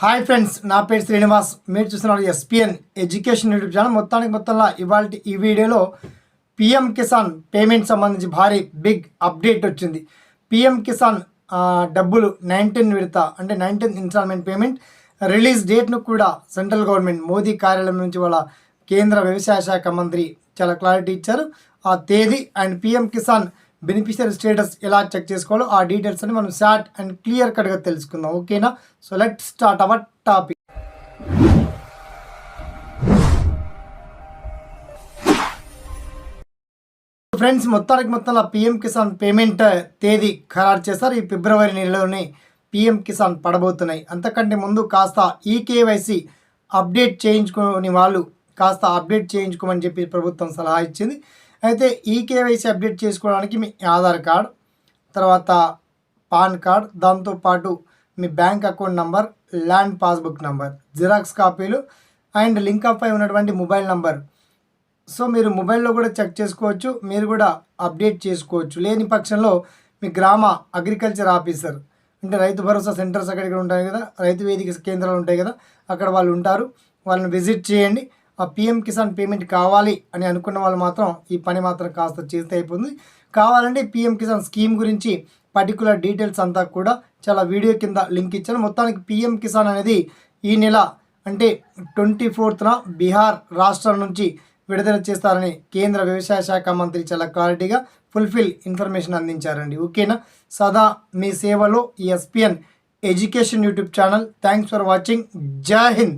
Hi friends నా పేరు శ్రీనివాస్. మీరు చూస్తున్నారు ఎస్పిఎన్ ఎడ్యుకేషన్ యూట్యూబ్ ఛానల్. మొత్తానికి మొత్తంలో ఇవాళ ఈ వీడియోలో పిఎం కిసాన్ పేమెంట్ సంబంధించి భారీ బిగ్ అప్డేట్ వచ్చింది. పిఎం కిసాన్ డబ్బులు నైన్టీన్ విడత అంటే నైన్టీన్ ఇన్స్టాల్మెంట్ పేమెంట్ రిలీజ్ డేట్ను కూడా సెంట్రల్ గవర్నమెంట్ మోదీ కార్యాలయం నుంచి వాళ్ళ కేంద్ర వ్యవసాయ శాఖ మంత్రి చాలా క్లారిటీ ఇచ్చారు. ఆ తేదీ and PM Kisan beneficiary status ఎలా చెక్ చేసుకోవాలో ఆ డీటెయిల్స్ అని మనం షార్ట్ అండ్ క్లియర్ కట్గా తెలుసుకుందాం ఓకేనా so let start our topic friends మొత్తానికి మొత్తంలో పిఎం కిసాన్ పేమెంట్ తేదీ ఖరారు చేశారు. ఈ ఫిబ్రవరి నెలలోనే పిఎం కిసాన్ పడబోతున్నాయి. అంతకంటే ముందు కాస్త ఈ కేవైసీ అప్డేట్ చేయించుకుని వాళ్ళు కాస్త అప్డేట్ చేయించుకోమని చెప్పి ప్రభుత్వం సలహా ఇచ్చింది. అయితే ఈ కేవైసీ అప్డేట్ చేసుకోవడానికి మీ ఆధార్ కార్డ్ తర్వాత పాన్ కార్డ్ దాంతోపాటు మీ bank account number land passbook number xerox కాపీలు అండ్ లింక్ అప్ అయి ఉన్నటువంటి మొబైల్ నంబర్. సో మీరు మొబైల్లో కూడా చెక్ చేసుకోవచ్చు మీరు కూడా అప్డేట్ చేసుకోవచ్చు. లేని పక్షంలో మీ గ్రామ అగ్రికల్చర్ ఆఫీసర్ అంటే రైతు భరోసా సెంటర్స్ అక్కడ ఇక్కడ ఉంటాయి కదా రైతు వేదిక కేంద్రాలు ఉంటాయి కదా అక్కడ వాళ్ళు ఉంటారు. వాళ్ళని విజిట్ చేయండి. పిఎం కిసాన్ పేమెంట్ కావాలి అని అనుకున్న వాళ్ళు మాత్రం ఈ పని మాత్రం కాస్త చేస్తే అయిపోతుంది కావాలంటే పిఎం కిసాన్ స్కీమ్ గురించి పర్టికులర్ డీటెయిల్స్ అంతా కూడా చాలా వీడియో కింద లింక్ ఇచ్చాను. మొత్తానికి పిఎం కిసాన్ అనేది ఈ నెల అంటే ట్వంటీ ఫోర్త్న బీహార్ రాష్ట్రం నుంచి విడుదల చేస్తారని కేంద్ర వ్యవసాయ శాఖ మంత్రి చాలా క్లారిటీగా ఫుల్ఫిల్ ఇన్ఫర్మేషన్ అందించారండి. ఓకేనా? సదా మీ సేవలో ఈ SPN education YouTube channel. Thanks for watching. జై హింద్.